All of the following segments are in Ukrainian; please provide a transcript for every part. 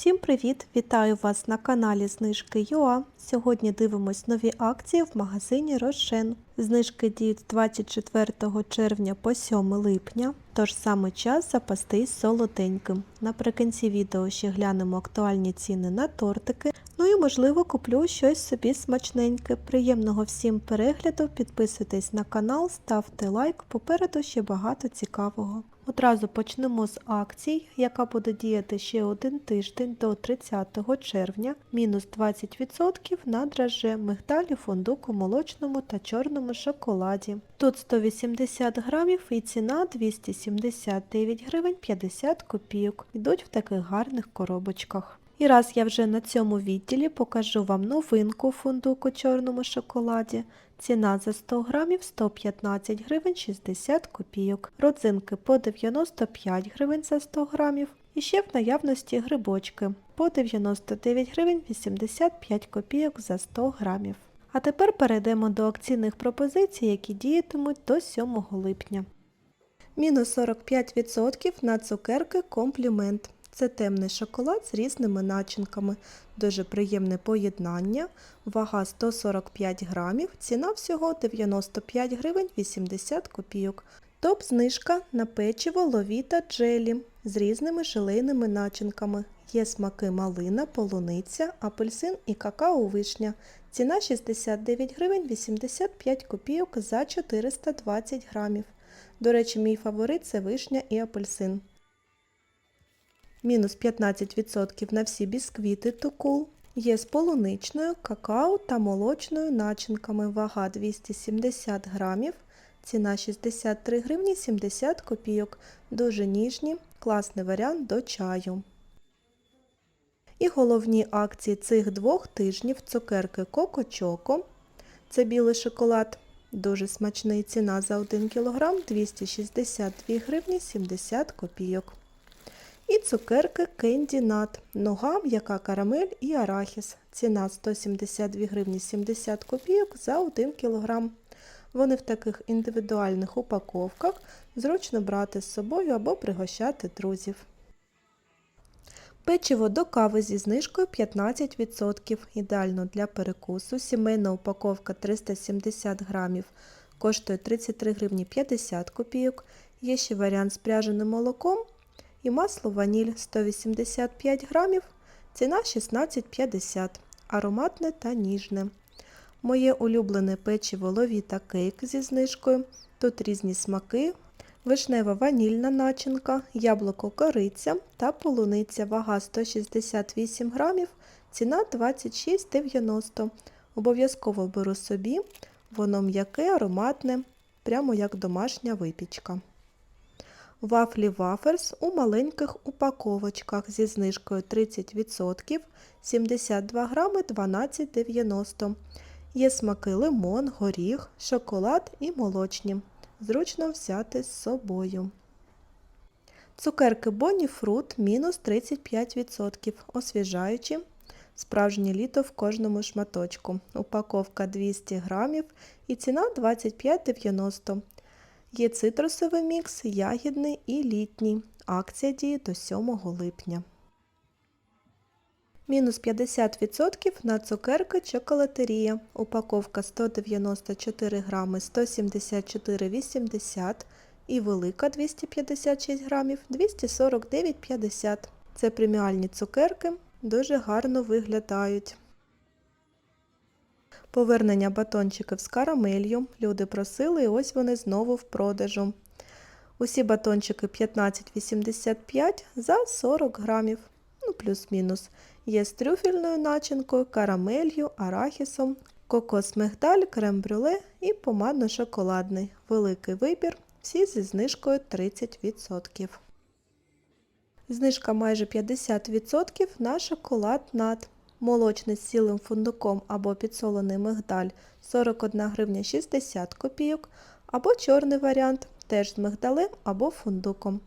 Всім привіт! Вітаю вас на каналі Знижки ЮА. Сьогодні дивимось нові акції в магазині Рошен. Знижки діють з 24 червня по 7 липня, тож саме час запастись солоденьким. Наприкінці відео ще глянемо актуальні ціни на тортики. Ну і можливо куплю щось собі смачненьке. Приємного всім перегляду, підписуйтесь на канал, ставте лайк, попереду ще багато цікавого. Одразу почнемо з акцій, яка буде діяти ще один тиждень до 30 червня, мінус 20% на драже, мигдалі, фундуку, молочному та чорному шоколаді. Тут 180 грамів і ціна 279 гривень 50 копійок. Йдуть в таких гарних коробочках. І раз я вже на цьому відділі покажу вам новинку фундуку чорному шоколаді. Ціна за 100 грамів 115 гривень 60 копійок. Родзинки по 95 гривень за 100 грамів. І ще в наявності грибочки по 99 гривень 85 копійок за 100 грамів. А тепер перейдемо до акційних пропозицій, які діятимуть до 7 липня. Мінус 45% на цукерки комплімент. Це темний шоколад з різними начинками. Дуже приємне поєднання. Вага 145 грамів, ціна всього 95 гривень 80 копійок. Топ-знижка на печиво ловіта джелі з різними желейними начинками. Є смаки малина, полуниця, апельсин і какао-вишня. Ціна 69 гривень 85 копійок за 420 грамів. До речі, мій фаворит це вишня і апельсин. Мінус 15% на всі бісквіти Тукул. Є з полуничною, какао та молочною начинками. Вага 270 грамів. Ціна 63 гривні 70 копійок. Дуже ніжні, класний варіант до чаю. І головні акції цих двох тижнів цукерки Коко Чоко. Це білий шоколад. Дуже смачний ціна за 1 кг 262 гривні 70 копійок. Цукерки Candy Nut. Нога, м'яка карамель і арахіс. Ціна 172 гривні 70 копійок за 1 кг. Вони в таких індивідуальних упаковках зручно брати з собою або пригощати друзів. Печиво до кави зі знижкою 15%. Ідеально для перекусу. Сімейна упаковка 370 грамів. Коштує 33 гривні 50 копійок. Є ще варіант з пряженим молоком і масло ваніль 185 грамів, ціна 16,50, ароматне та ніжне. Моє улюблене печиво ловіта кейк зі знижкою. Тут різні смаки, вишнева ванільна начинка, яблуко кориця та полуниця. Вага 168 грамів, ціна 26,90. Обов'язково беру собі, воно м'яке, ароматне, прямо як домашня випічка. Вафлі Ваферс у маленьких упаковочках зі знижкою 30%, 72 грами 12,90. Є смаки лимон, горіх, шоколад і молочні. Зручно взяти з собою. Цукерки Бонні Фрут мінус 35%. Освіжаючі. Справжнє літо в кожному шматочку. Упаковка 200 грамів і ціна 25,90. Є цитрусовий мікс, ягідний і літній. Акція діє до 7 липня. Мінус 50% на цукерки чоколатерія. Упаковка 194 грами 174,80 і велика 256 грамів 249,50. Це преміальні цукерки, дуже гарно виглядають. Повернення батончиків з карамелью. Люди просили і ось вони знову в продажу. Усі батончики 15,85 за 40 грамів, ну плюс-мінус. Є з трюфельною начинкою, карамелью, арахісом, кокос мигдаль, крем-брюле і помадно-шоколадний. Великий вибір, всі зі знижкою 30%. Знижка майже 50% на шоколад над молочний з цілим фундуком або підсолений мигдаль 41 гривня 60 копійок, або чорний варіант теж з мигдалем або фундуком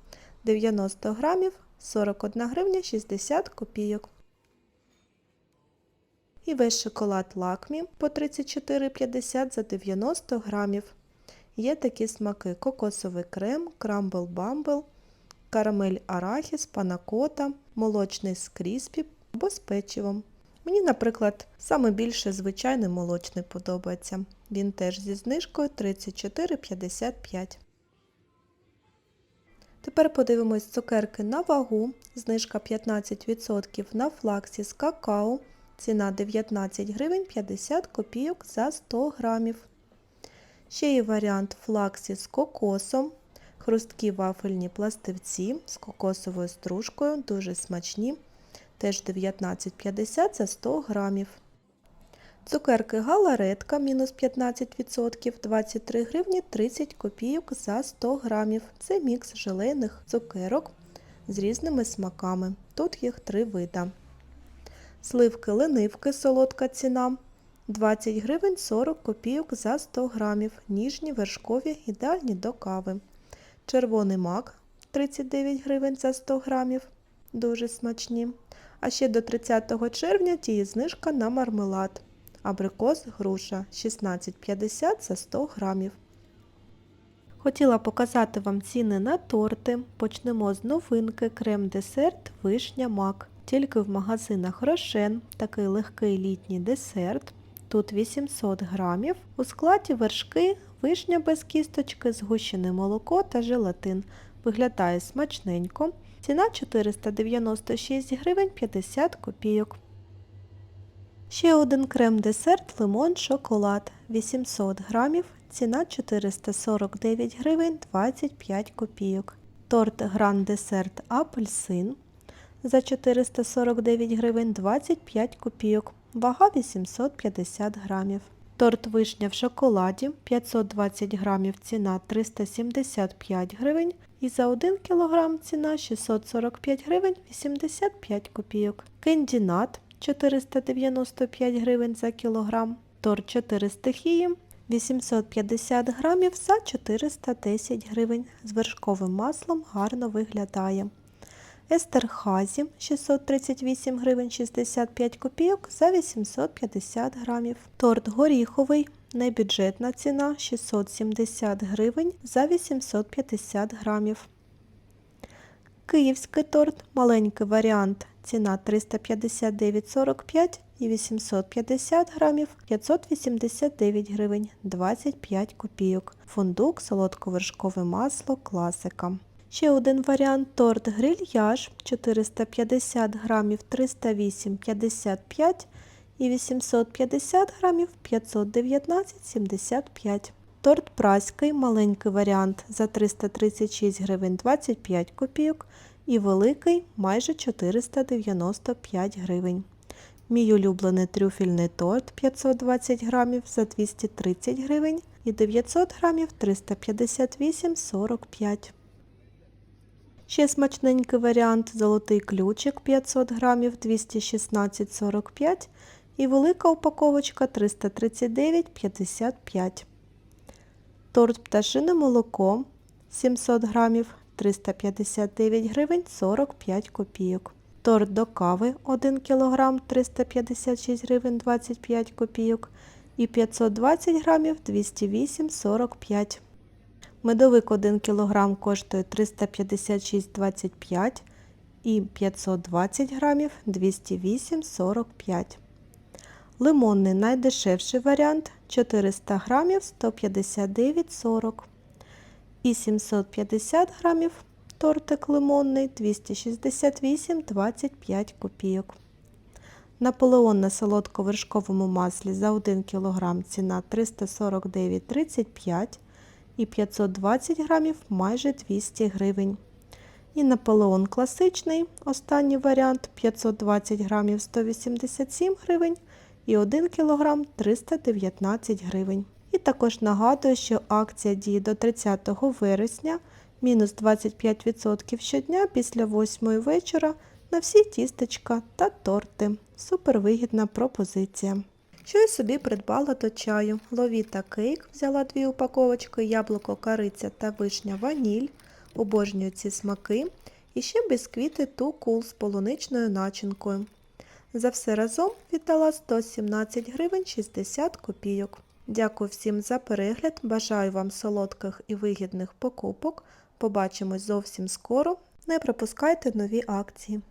90 грамів 41 гривня 60 копійок. І весь шоколад лакмі по 34,50 за 90 грамів. Є такі смаки кокосовий крем, крамбл бамбл, карамель арахіс, панакота, молочний з кріспі або з печивом. Мені, наприклад, саме більше звичайний молочний подобається. Він теж зі знижкою 34,55. Тепер подивимось цукерки на вагу. Знижка 15% на флаксі з какао. Ціна 19 гривень 50 копійок за 100 грамів. Ще є варіант флаксі з кокосом. Хрусткі вафельні пластивці з кокосовою стружкою, дуже смачні. Теж 19,50 за 100 грамів. Цукерки галаретка мінус 15%, 23 гривні 30 копійок за 100 грамів. Це мікс желейних цукерок з різними смаками. Тут їх три вида. Сливки ленивки солодка ціна 20 гривень 40 копійок за 100 грамів. Ніжні вершкові ідеальні до кави. Червоний мак 39 гривень за 100 грамів. Дуже смачні. А ще до 30 червня діє знижка на мармелад. Абрикос груша 16,50 за 100 грамів. Хотіла показати вам ціни на торти. Почнемо з новинки крем-десерт вишня мак. Тільки в магазинах Рошен такий легкий літній десерт. Тут 800 грамів. У складі вершки, вишня без кісточки, згущене молоко та желатин. Виглядає смачненько. Ціна 496 гривень 50 копійок. Ще один крем-десерт лимон шоколад 800 грамів. Ціна 449 гривень 25 копійок. Торт гран десерт апельсин за 449 гривень 25 копійок. Вага 850 грамів. Торт вишня в шоколаді 520 грамів ціна 375 гривень і за 1 кг ціна 645 гривень 85 копійок. Кендінат 495 гривень за кілограм. Торт 4 стихії 850 грамів за 410 гривень. З вершковим маслом гарно виглядає. Естерхазі 638 гривень 65 копійок за 850 грамів. Торт горіховий, небюджетна ціна 670 гривень за 850 грамів. Київський торт, маленький варіант, ціна 359,45 і 850 грамів 589 гривень 25 копійок. Фундук, солодковершкове масло, класика. Ще один варіант торт грильяж 450 грамів 308,55 і 850 грамів 519,75. Торт праський, маленький варіант за 336 гривень 25 копійок і великий майже 495 гривень. Мій улюблений трюфельний торт 520 грамів за 230 гривень і 900 грамів 358,45. Ще смачненький варіант золотий ключик 500 грамів 216,45 і велика упаковочка 339,55. Торт пташине молоко 700 грамів 359 гривень 45 копійок. Торт до кави 1 кг 356 гривень 25 копійок і 520 грамів 208,45 Медовик 1 кг коштує 356,25 і 520 грамів 208,45 Лимонний найдешевший варіант 400 грамів 159,40 і 750 грамів тортик лимонний 268,25 копійок. Наполеон на солодковершковому маслі за 1 кг ціна 349,35 і 520 грамів майже 200 гривень. І Наполеон класичний, останній варіант 520 грамів 187 гривень і 1 кг 319 гривень. І також нагадую, що акція діє до 30 вересня, мінус 25% щодня після 8 вечора на всі тістечка та торти. Супервигідна пропозиція. Що я собі придбала до чаю. Ловіта кейк, взяла дві упаковочки, яблуко, кориця та вишня ваніль. Обожнюю ці смаки. І ще бісквіти ту кул з полуничною начинкою. За все разом віддала 117 гривень 60 копійок. Дякую всім за перегляд. Бажаю вам солодких і вигідних покупок. Побачимось зовсім скоро. Не пропускайте нові акції.